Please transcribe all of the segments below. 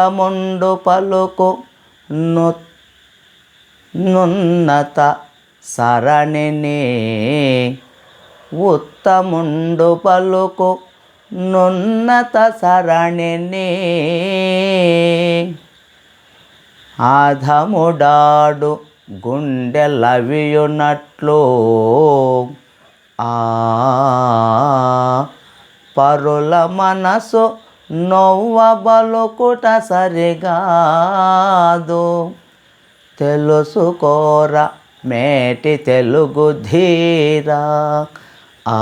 ఉత్తముండు పలుకు నున్నత సరణిని. ఉత్తముండు పలుకు నున్నత సరణిని. ఆధముడాడు గుండెలవియునట్లు ఆ పరుల మనసు నవ్వబలుకుట సరిగాదు. తెలుసుకోర మేటి తెలుగు ధీరా. ఆ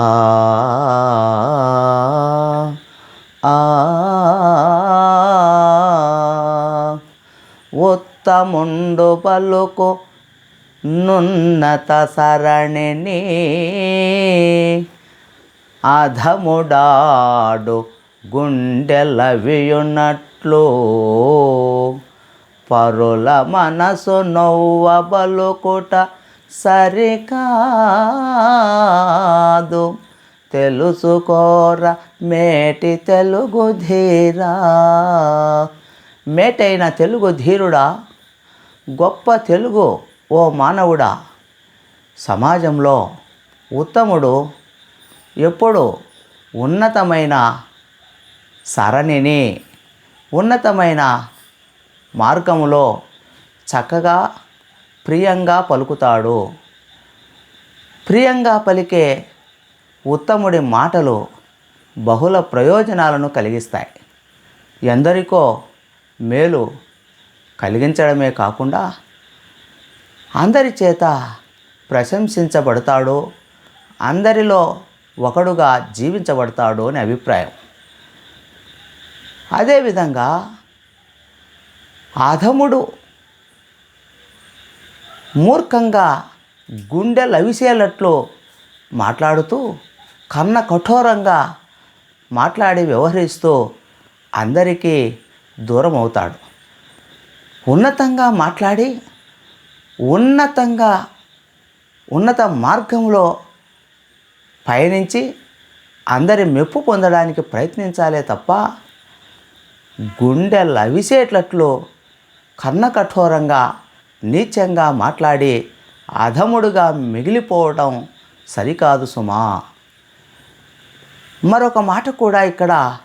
ఆ ఉత్తముండు పలుకు నున్నత సరణిని. అధముడాడు గుండెలవియునట్లు పరుల మనసు నవ్వ బలుకుట సరికాదు. తెలుసుకోర మేటి తెలుగు ధీరా. మేటైన తెలుగు ధీరుడా గొప్ప తెలుగు ఓ మానవుడా. సమాజంలో ఉత్తముడు ఎప్పుడు ఉన్నతమైన సరణిని ఉన్నతమైన మార్గములో చక్కగా ప్రియంగా పలుకుతాడు. ప్రియంగా పలికే ఉత్తముడి మాటలు బహుళ ప్రయోజనాలను కలిగిస్తాయి. ఎందరికో మేలు కలిగించడమే కాకుండా అందరి చేత ప్రశంసించబడతాడు అందరిలో ఒకడుగా జీవించబడతాడు అనే అభిప్రాయం. అదేవిధంగా అధముడు మూర్ఖంగా గుండె లవిసేలట్లు మాట్లాడుతూ కన్న కఠోరంగా మాట్లాడి వ్యవహరిస్తూ అందరికీ దూరం అవుతాడు. ఉన్నతంగా మాట్లాడి ఉన్నతంగా ఉన్నత మార్గంలో పయనించి అందరి మెప్పు పొందడానికి ప్రయత్నించాలే తప్ప గుండె లవిసేటట్లు కన్న కఠోరంగా నీచంగా మాట్లాడి అధముడుగా మిగిలిపోవడం సరికాదు సుమా. మరొక మాట కూడా ఇక్కడ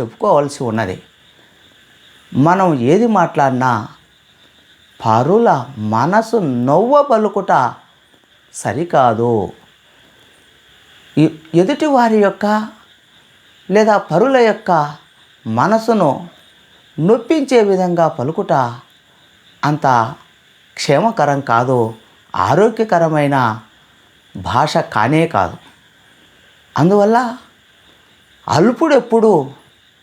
చెప్పుకోవాల్సి ఉన్నది. మనం ఏది మాట్లాడినా పరుల మనసు నవ్వ పలుకుట సరికాదు. ఎదుటి వారి యొక్క లేదా పరుల యొక్క మనసును నొప్పించే విధంగా పలుకుట అంత క్షేమకరం కాదు ఆరోగ్యకరమైన భాష కానే కాదు. అందువల్ల అల్పుడు ఎప్పుడు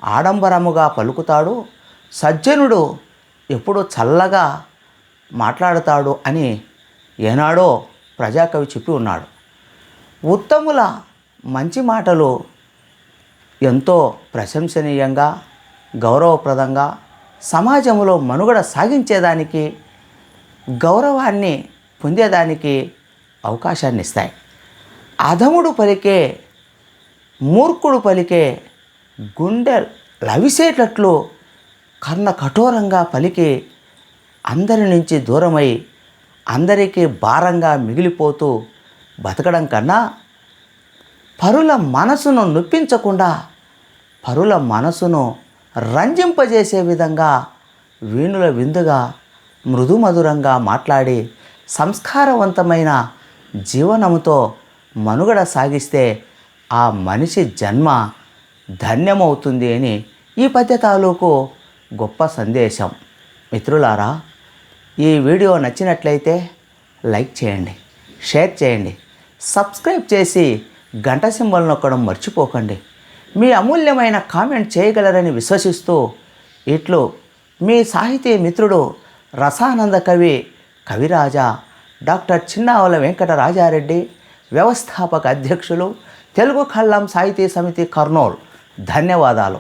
ఆడంబరముగా పలుకుతాడు సజ్జనుడు ఎప్పుడు చల్లగా మాట్లాడతాడు అని ఏనాడో ప్రజాకవి చెప్పి ఉన్నాడు. ఉత్తముల మంచి మాటలు ఎంతో ప్రశంసనీయంగా గౌరవప్రదంగా సమాజంలో మనుగడ సాగించేదానికి గౌరవాన్ని పొందేదానికి అవకాశాన్ని ఇస్తాయి అధముడు పలికే మూర్ఖుడు పలికే గుండె లవిసేటట్లు కర్ణ కఠోరంగా పలికి అందరి నుంచి దూరమై అందరికీ భారంగా మిగిలిపోతూ బతకడం కన్నా పరుల మనసును నొప్పించకుండా పరుల మనసును రంజింపజేసే విధంగా వీణుల విందుగా మృదుమధురంగా మాట్లాడి సంస్కారవంతమైన జీవనముతో మనుగడ సాగిస్తే ఆ మనిషి జన్మ ధన్యమవుతుంది అని ఈ పద్య తాలూకు గొప్ప సందేశం. మిత్రులారా ఈ వీడియో నచ్చినట్లయితే లైక్ చేయండి షేర్ చేయండి సబ్స్క్రైబ్ చేసి గంట సింబల్ నొక్కడం మర్చిపోకండి. మీ అమూల్యమైన కామెంట్ చేయగలరని విశ్వసిస్తూ ఇట్లు మీ సాహితీ మిత్రుడు రసానంద కవి కవిరాజా డాక్టర్ చిన్నావల వెంకటరాజారెడ్డి వ్యవస్థాపక అధ్యక్షులు తెలుగు కళ్ళం సాహితీ సమితి కర్నూలు. ధన్యవాదాలు.